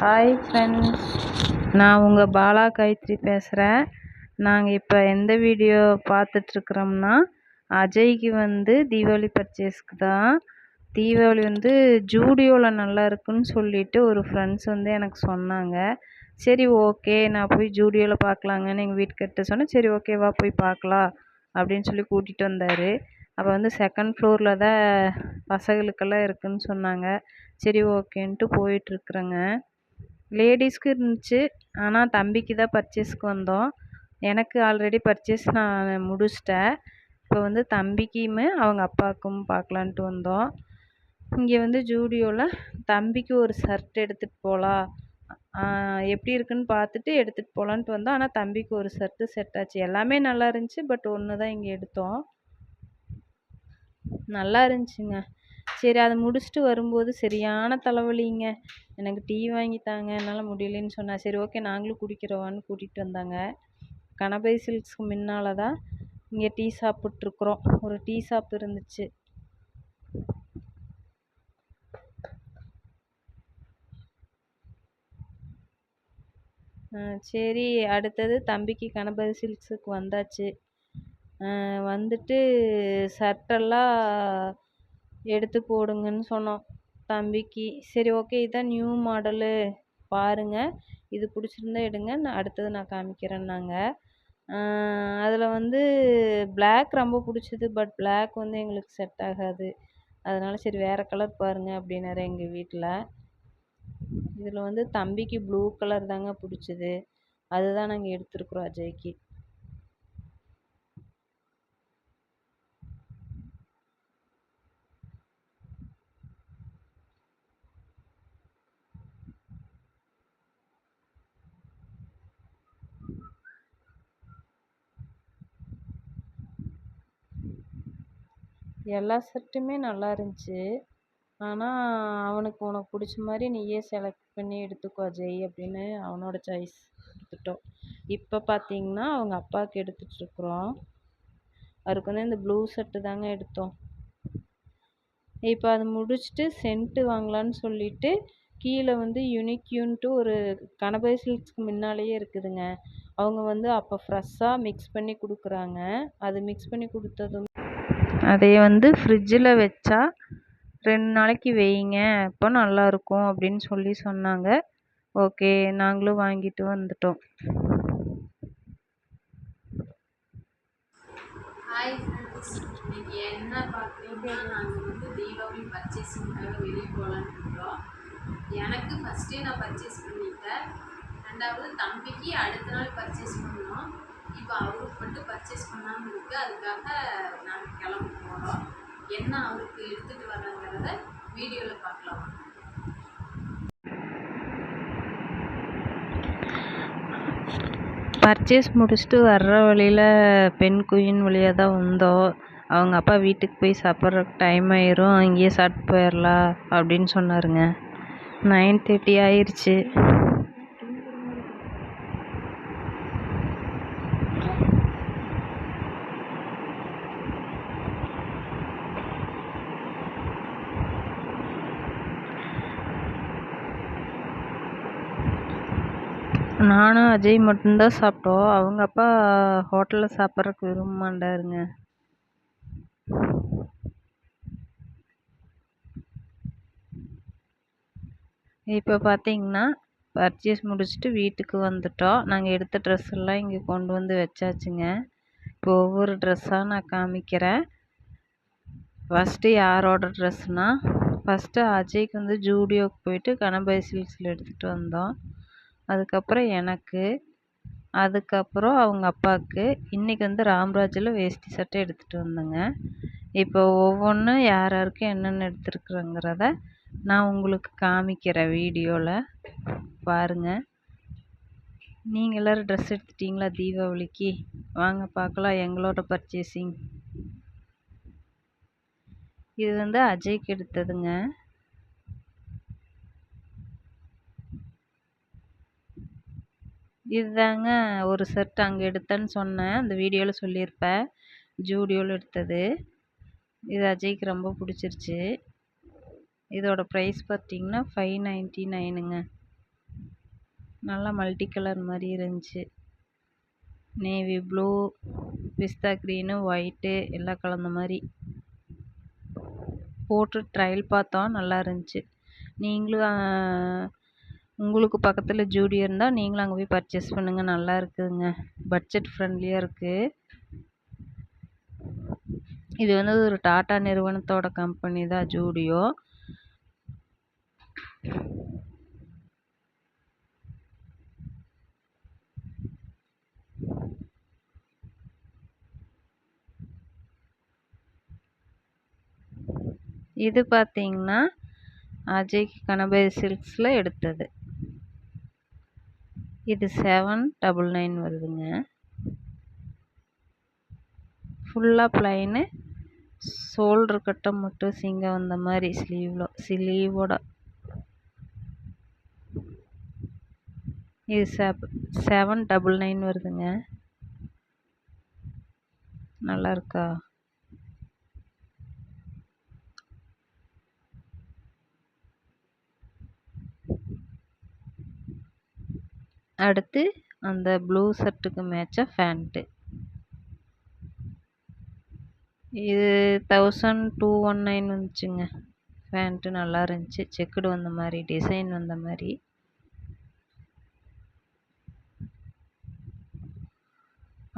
Hi friends நான் உங்கள் பாலா காயத்ரி பேசுகிறேன் நாங்கள் இப்போ எந்த வீடியோ பார்த்துட்ருக்குறோம்னா அஜய்க்கு வந்து தீபாவளி பர்ச்சேஸ்க்கு தான். தீபாவளி வந்து ஜூடியோவில் நல்லா இருக்குன்னு சொல்லிட்டு ஒரு ஃப்ரெண்ட்ஸ் வந்து எனக்கு சொன்னாங்க. சரி ஓகே நான் போய் ஜூடியோவில் பார்க்கலாங்கன்னு எங்கள் வீட்டுக்கிட்ட சொன்னேன். சரி ஓகேவா போய் பார்க்கலாம் அப்படின்னு சொல்லி கூட்டிகிட்டு வந்தார். அப்போ வந்து செகண்ட் ஃப்ளோரில் தான் பசங்களுக்கெல்லாம் இருக்குதுன்னு சொன்னாங்க. சரி ஓகேன்ட்டு போயிட்டுருக்குறேங்க லேடிஸ்க்கு இருந்துச்சு. ஆனால் தம்பிக்கு தான் பர்ச்சேஸ்க்கு வந்தோம். எனக்கு ஆல்ரெடி பர்ச்சேஸ் நான் முடிச்சிட்டேன். இப்போ வந்து தம்பிக்குமே அவங்க அப்பாவுக்கும் பார்க்கலான்ட்டு வந்தோம். இங்கே வந்து ஜூடியோவில் தம்பிக்கு ஒரு ஷர்ட் எடுத்துகிட்டு போகலாம் எப்படி இருக்குன்னு பார்த்துட்டு எடுத்துகிட்டு போகலான்ட்டு வந்தோம். ஆனால் தம்பிக்கு ஒரு ஷர்ட்டு செட் ஆச்சு. எல்லாமே நல்லா இருந்துச்சு பட் ஒன்று தான் இங்கே எடுத்தோம். நல்லா இருந்துச்சுங்க. சரி அதை முடிச்சுட்டு வரும்போது சரியான தலைவலிங்க. எனக்கு டீ வாங்கி தாங்க என்னால் முடியலன்னு சொன்னேன் சரி ஓகே நாங்களும் குடிக்கிறவான்னு கூட்டிகிட்டு வந்தாங்க. கணபதி சில்க்ஸ்க்கு முன்னால் தான் இங்கே டீ சாப்பிட்ருக்குறோம் ஒரு டீ ஷாப் இருந்துச்சு. சரி அடுத்தது தம்பிக்கு கணபதி சில்க்ஸுக்கு வந்தாச்சு வந்துட்டு சட்டெல்லாம் எடுத்து போடுங்கன்னு சொன்னோம். தம்பிக்கு. சரி ஓகே இதான் நியூ மாடலு பாருங்கள் இது பிடிச்சிருந்தா எடுங்க. நான் அடுத்தது நான் காமிக்கிறேன்னாங்க அதில் வந்து பிளாக் ரொம்ப பிடிச்சிது பட் பிளாக் வந்து எங்களுக்கு செட் ஆகாது. அதனால் சரி வேறு கலர் பாருங்கள் அப்படின்னாரு எங்கள் வீட்டில் இதில் வந்து தம்பிக்கு ப்ளூ கலர் தாங்க பிடிச்சிது. அதுதான் நாங்கள் எடுத்துருக்குறோம் அஜய்க்கு. எல்லா ஷர்ட்டுமே நல்லா இருந்துச்சு. ஆனால் அவனுக்கு உனக்கு பிடிச்ச மாதிரி நீயே செலக்ட் பண்ணி எடுத்துக்கோ அஜய் அப்படின்னு அவனோட சாய்ஸ் எடுத்துட்டோம் இப்போ பார்த்தீங்கன்னா அவங்க அப்பாவுக்கு எடுத்துகிட்ருக்குறோம் அவருக்கு வந்து இந்த ப்ளூ ஷர்ட்டு தாங்க எடுத்தோம். இப்போ அது முடிச்சுட்டு சென்ட்டு வாங்கலான்னு சொல்லிட்டு கீழே வந்து யூனிக்யூன்ட்டு ஒரு கணபதி சில்க்ஸ்க்கு முன்னாலேயே இருக்குதுங்க. அவங்க வந்து அப்போ ஃப்ரெஷ்ஷாக மிக்ஸ் பண்ணி கொடுக்குறாங்க. அது மிக்ஸ் பண்ணி கொடுத்ததும் அதையே வந்து ஃப்ரிட்ஜில் வச்சா ரெண்டு நாளைக்கு வைங்க அப்போ நல்லாயிருக்கும் அப்படின்னு சொல்லி சொன்னாங்க. ஓகே நாங்களும் வாங்கிட்டு வந்துட்டோம். ஹாய் ஃப்ரெண்ட்ஸ் இன்னைக்கு என்ன பார்க்குறீங்க நாங்கள் வந்து தீபாவளி பர்ச்சேஸிங்காக வெளியே போகலான்னு இருக்கிறோம் எனக்கு ஃபஸ்ட்டே நான் பர்ச்சேஸ் பண்ணிட்டேன். ரெண்டாவது தம்பிக்கு அடுத்த நாள் பர்ச்சேஸ் பண்ணோம். இப்போ அவருக்கு மட்டும் பர்ச்சேஸ் பண்ணாமல் இருக்குது அதுக்காக நாங்கள் கிளம்ப போகிறோம் என்ன அவருக்கு எடுத்துகிட்டு வர்றங்கிறத வீடியோவில் பார்க்கலாம். பர்ச்சேஸ் முடிச்சுட்டு வர்ற வழியில் பெண் குயின் வழியாக தான் வந்தோம். அவங்க அப்பா வீட்டுக்கு போய் சாப்பிட்றதுக்கு டைம் ஆயிரும். அங்கேயே சாப்பிட்டு போயிடலாம் அப்படின்னு சொன்னாருங்க. நைன் தேர்ட்டி ஆயிடுச்சு நானும் அஜய் மட்டும்தான் சாப்பிட்டோம். அவங்க அப்பா ஹோட்டலில் சாப்பிட்றக்கு விரும்ப மாட்டாருங்க இப்போ பார்த்தீங்கன்னா பர்ச்சேஸ் முடிச்சுட்டு வீட்டுக்கு வந்துட்டோம். நாங்கள் எடுத்த ட்ரெஸ் எல்லாம் இங்கே கொண்டு வந்து வச்சாச்சுங்க. இப்போ ஒவ்வொரு ட்ரெஸ்ஸாக நான் காமிக்கிறேன். ஃபஸ்ட்டு யாரோட ட்ரெஸ்னால் ஃபஸ்ட்டு அஜய்க்கு வந்து ஜூடியோக்கு போயிட்டு கணபதி சில்க்ஸில் எடுத்துகிட்டு வந்தோம். அதுக்கப்புறம் எனக்கு அதுக்கப்புறம் அவங்க அப்பாவுக்கு. இன்றைக்கி வந்து ராம்ராஜில் வேஷ்டி சட்டை எடுத்துகிட்டு வந்தேங்க. இப்போ ஒவ்வொன்றும் யார் யாருக்கு என்னென்ன எடுத்துருக்குறோங்கிறத நான் உங்களுக்கு காமிக்கிறேன் வீடியோவில் பாருங்கள் நீங்கள் எல்லோரும் ட்ரெஸ் எடுத்துட்டிங்களா தீபாவளிக்கு? வாங்க பார்க்கலாம். எங்களோட பர்ச்சேசிங் இது வந்து அஜய்க்கு எடுத்ததுங்க. இதுதாங்க ஒரு செட் அங்கே எடுத்தேன்னு சொன்னேன். அந்த வீடியோவில் சொல்லியிருப்பேன். ஜூடியோவில் எடுத்தது. இது அஜய்க்கு ரொம்ப பிடிச்சிருச்சு. இதோட ப்ரைஸ் பார்த்திங்கன்னா ஃபைவ் நைன்ட்டி நைனுங்க நல்லா மல்டி கலர் மாதிரி இருந்துச்சு. நேவி ப்ளூ பிஸ்தா க்ரீனு ஒயிட்டு எல்லாம் கலந்த மாதிரி. போட்டு ட்ரையல் பார்த்தோம் நல்லா இருந்துச்சு. நீங்களும் உங்களுக்கு பக்கத்தில் ஜூடியோ இருந்தால் நீங்களும் அங்கே போய் பர்ச்சேஸ் பண்ணுங்கள் நல்லா இருக்குதுங்க பட்ஜெட் ஃப்ரெண்ட்லியாக இருக்குது இது வந்து ஒரு டாட்டா நிறுவனத்தோட கம்பெனி தான் ஜூடியோ. இது பார்த்தீங்கன்னா அஜய் கணபதி சில்க்ஸில் எடுத்தது. இது செவன் டபுள் நைன் வருதுங்க. ஃபுல்லாக ப்ளைனு ஷோல்ட்ரு கட்டம் மட்டும் சிங்கம் வந்த மாதிரி ஸ்லீவில் ஸ்லீவோட இது செப் செவன் டபுள் நைன் வருதுங்க. நல்லா அடுத்து அந்த ப்ளூ ஷர்ட்டுக்கு மேட்சாக ஃபேண்ட்டு. இது தௌசண்ட் டூ ஒன் நைன் வந்துச்சுங்க. ஃபேண்ட்டு நல்லா இருந்துச்சு. செக்குடு வந்த மாதிரி டிசைன் வந்த மாதிரி.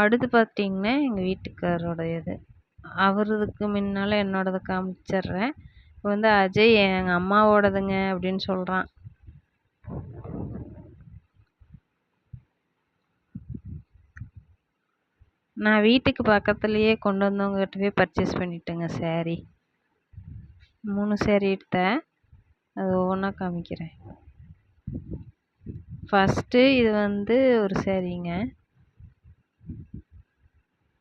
அடுத்து பார்த்தீங்கன்னா எங்கள் வீட்டுக்காரோடையது. அவரதுக்கு முன்னால் என்னோடதை காமிச்சிட்றேன் இப்போ வந்து அஜய் எங்கள் அம்மாவோடதுங்க அப்படின்னு சொல்கிறான் நான் வீட்டுக்கு பக்கத்துலேயே கொண்டு வந்தவங்ககிட்ட போய் பர்ச்சேஸ் பண்ணிட்டேங்க சேரீ மூணு சேரீ எடுத்தேன். அது ஒவ்வொன்றா காமிக்கிறேன். ஃபஸ்ட்டு இது வந்து ஒரு சேரீங்க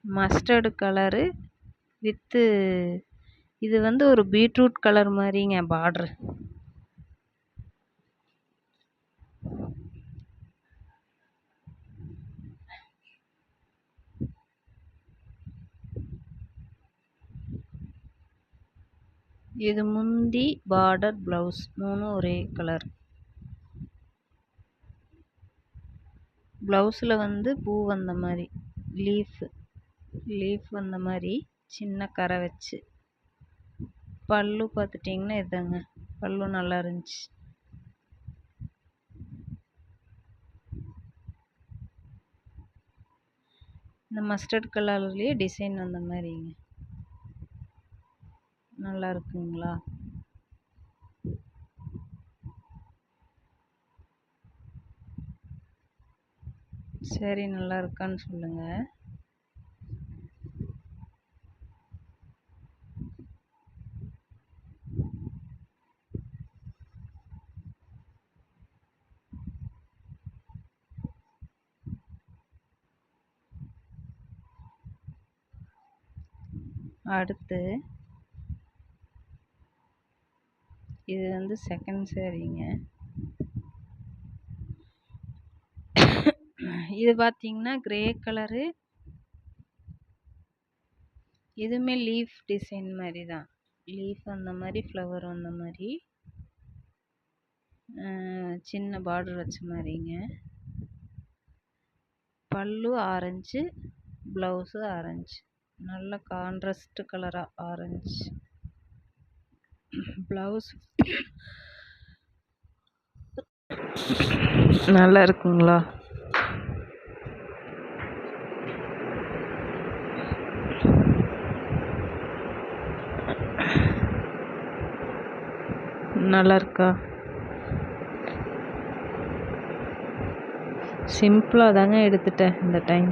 மஸ்டர்டு கலரு வித்து இது வந்து ஒரு பீட்ரூட் கலர் மாதிரிங்க பார்ட்ரு இது முந்தி பார்டர் ப்ளவுஸ் மூணும் ஒரே கலர். ப்ளவுஸில் வந்து பூ வந்த மாதிரி லீஃபு லீஃப் வந்த மாதிரி சின்ன கரை வச்சு. பல்லு பார்த்துட்டிங்கன்னா இதாங்க பல்லு நல்லா இருந்துச்சு. இந்த மஸ்டர்ட் கலர்லேயே டிசைன் வந்த மாதிரிங்க நல்லா இருக்குங்களா? சரி நல்லா இருக்கான்னு சொல்லுங்கள் அடுத்து இது வந்து செகண்ட் சேரீங்க. இது பார்த்தீங்கன்னா கிரே கலரு இதுவுமே லீஃப் டிசைன் மாதிரி தான் லீஃப் அந்த மாதிரி ஃப்ளவர் அந்த மாதிரி. சின்ன பார்டர் வச்ச மாதிரிங்க. பல்லு ஆரஞ்சு ப்ளவுஸு ஆரஞ்சு. நல்ல கான்ட்ரஸ்ட் கலராக ஆரஞ்சு. ப்ளவுஸ் நல்லா இருக்குங்களா? நல்லா இருக்கா? சிம்பிளாக தாங்க எடுத்துட்டேன் இந்த டைம்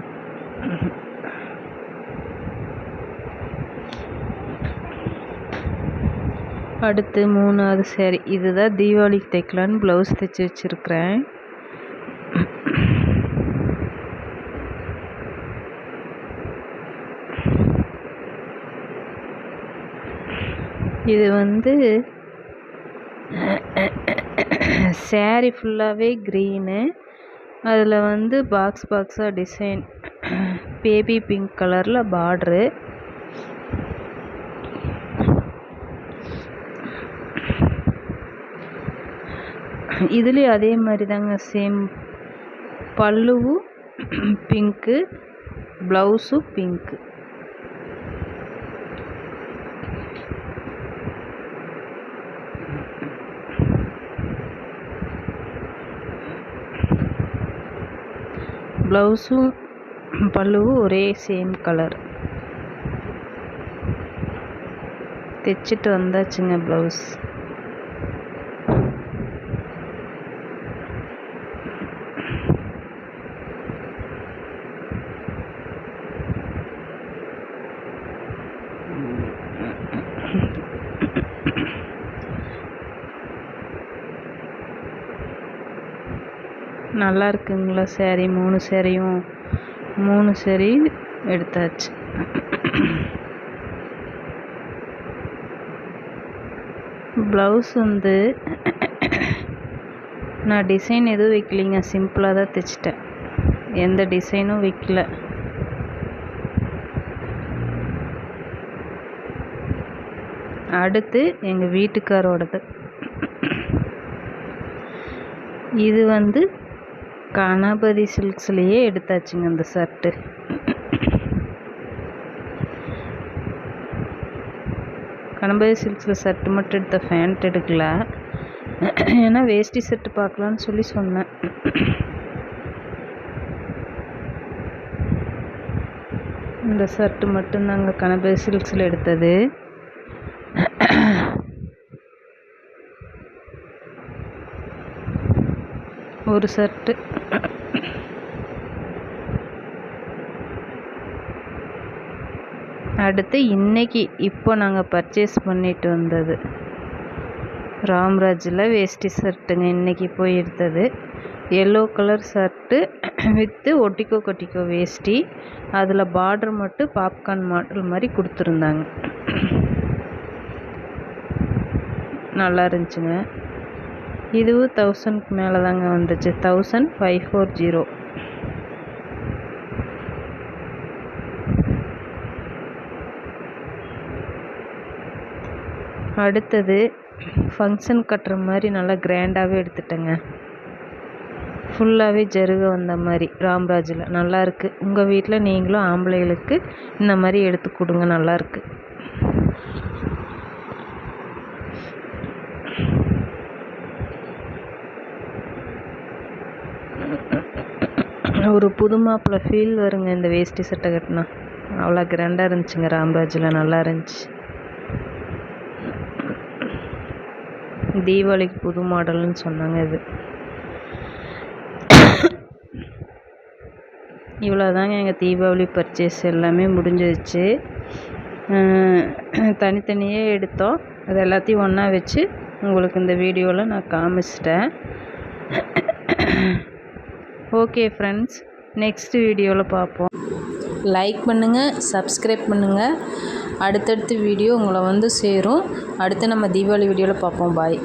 அடுத்து மூணாவது சேரீ இதுதான் தீபாவளிக்கு தைக்கலான்னு ப்ளவுஸ் தைச்சி வச்சுருக்கிறேன். இது வந்து சேரீ ஃபுல்லாகவே க்ரீனு அதில் வந்து பாக்ஸ் பாக்ஸாக டிசைன் பேபி பிங்க் கலரில் பார்ட்ரு இதுலேயும் அதே மாதிரி தாங்க சேம் பல்லுவும் பிங்க்கு ப்ளவுஸும் பிங்க்கு ப்ளவுஸும் பல்லுவும் ஒரே சேம் கலர் தைச்சிட்டு வந்தாச்சுங்க ப்ளவுஸ் நல்லா இருக்குங்களா சேரீ மூணு சேரீயும் மூணு சேரீ எடுத்தாச்சு. ப்ளவுஸ் வந்து நான் டிசைன் எதுவும் வைக்கலிங்க. சிம்பிளாக தான் தைச்சிட்டேன். எந்த டிசைனும் வைக்கல. அடுத்து எங்கள் வீட்டுக்காரோடது. இது வந்து கணபதி சில்க்ஸ்லேயே எடுத்தாச்சுங்க இந்த ஷர்ட்டு கணபதி சில்க்ஸில் ஷர்ட்டு மட்டும் எடுத்த ஃபேண்ட் எடுக்கல. ஏன்னா வேஷ்டி செட்டு பார்க்கலான்னு சொல்லி சொன்னேன். இந்த ஷர்ட்டு மட்டும்தாங்க கணபதி சில்க்ஸில் எடுத்தது. ஒரு ஷர்ட்டு அடுத்து இன்றைக்கி இப்போ நாங்கள் பர்ச்சேஸ் பண்ணிட்டு வந்தது. ராம்ராஜில் வேஷ்டி ஷர்ட்டுங்க இன்னைக்கு போய் எடுத்தது. எல்லோ கலர் ஷர்ட்டு வித்து ஒட்டிக்கோ கொட்டிக்கோ வேஷ்டி. அதில் பார்டர் மட்டும் பாப்கார்ன் மாடல் மாதிரி கொடுத்துருந்தாங்க. நல்லா இருந்துச்சுங்க. இதுவும் தௌசண்ட்க்கு மேலே தாங்க வந்துச்சு. தௌசண்ட் ஃபைவ் ஃபோர் ஜீரோ அடுத்தது ஃபங்க்ஷன் கட்டுற மாதிரி நல்லா கிராண்டாகவே எடுத்துட்டேங்க. ஃபுல்லாகவே ஜருக வந்த மாதிரி ராம்ராஜில். நல்லாயிருக்கு உங்கள் வீட்டில் நீங்களும் ஆம்பளைகளுக்கு இந்த மாதிரி எடுத்து கொடுங்க. நல்லாயிருக்கு ஒரு புது மாப்பிள்ளை ஃபீல் வருங்க. இந்த வேஷ்டி சட்டை கட்டினா. அவ்வளோ கிராண்டாக இருந்துச்சுங்க. ராம்ராஜில் நல்லா இருந்துச்சு. தீபாவளிக்கு புது மாடல்னு சொன்னாங்க இது. இவ்வளோதாங்க எங்கள் தீபாவளி பர்ச்சேஸ் எல்லாமே முடிஞ்சிடுச்சு தனித்தனியே எடுத்தோம். அது எல்லாத்தையும் ஒன்றா வச்சு உங்களுக்கு இந்த வீடியோவில் நான் காமிச்சிட்டேன். ஓகே ஃப்ரெண்ட்ஸ் நெக்ஸ்ட் வீடியோவில் பார்ப்போம். லைக் பண்ணுங்கள் சப்ஸ்கிரைப் பண்ணுங்கள் அடுத்தடுத்து வீடியோ உங்களை வந்து சேரும். அடுத்து நம்ம தீபாவளி வீடியோவில் பார்ப்போம். பாய்